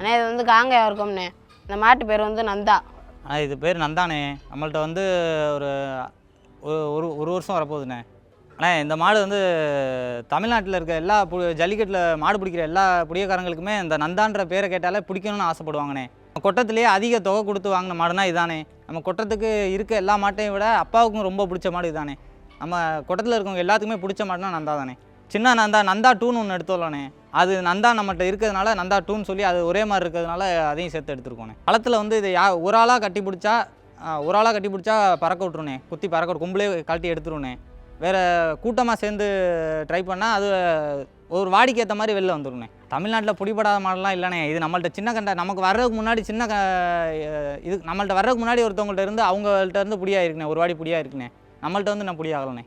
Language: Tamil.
அண்ணே இது வந்து காங்காயம் இருக்கும்ண்ணே இந்த மாட்டு பேர் வந்து நந்தா. ஆ இது பேர் நந்தானே நம்மள்ட்ட வந்து ஒரு ஒரு- ஒரு ஒரு வருஷம் வரப்போகுதுண்ணே. அண்ணே இந்த மாடு வந்து தமிழ்நாட்டில் இருக்க எல்லா பு ஜல்லிக்கட்டில் மாடு பிடிக்கிற எல்லா புடியக்காரங்களுக்குமே இந்த நந்தான்ற பேரை கேட்டாலே பிடிக்கணும்னு ஆசைப்படுவாங்கண்ணே. கொட்டத்துலேயே அதிக தொகை கொடுத்து வாங்கின மாடுனா இதானே நம்ம கொட்டத்துக்கு இருக்க எல்லா மாட்டையும் விட அப்பாவுக்கும் ரொம்ப பிடிச்ச மாடு இதானே நம்ம கொட்டத்தில் இருக்கவங்க எல்லாத்துக்குமே பிடிச்ச மாடுனா நந்தா தானே சின்ன நந்தா நந்தா டூன்னு ஒன்று எடுத்தோம்லண்ணே அது நந்தா நம்மகிட்ட இருக்கிறதுனால நந்தா டூன்னு சொல்லி அது ஒரே மாதிரி இருக்கிறதுனால அதையும் சேர்த்து எடுத்துருக்கோண்ணே களத்தில் வந்து இது யா ஒரு ஆளாக கட்டி பிடிச்சா ஒரு ஆளாக கட்டி பிடிச்சா பறக்க விட்ருண்ணே குத்தி பறக்க விட்டு கும்பலே கழட்டி எடுத்துருண்ணே வேறு கூட்டமாக சேர்ந்து ட்ரை பண்ணால் அது ஒரு வாடிக்கு ஏற்ற மாதிரி வெளில வந்துருண்ணே தமிழ்நாட்டில் பிடிபடாத மாடலாம் இல்லைண்ணே இது நம்மள்ட்ட சின்ன கண்ட நமக்கு வர்றதுக்கு முன்னாடி சின்ன க இது நம்மள்ட்ட வர்றதுக்கு முன்னாடி ஒருத்தவங்கள்ட்ட இருந்து அவங்கள்ட்ட இருந்து புடியாக இருக்குண்ணே ஒரு வாடி புடியாக இருக்குண்ணே நம்மள்ட்ட வந்து நான் புடியாகலண்ணே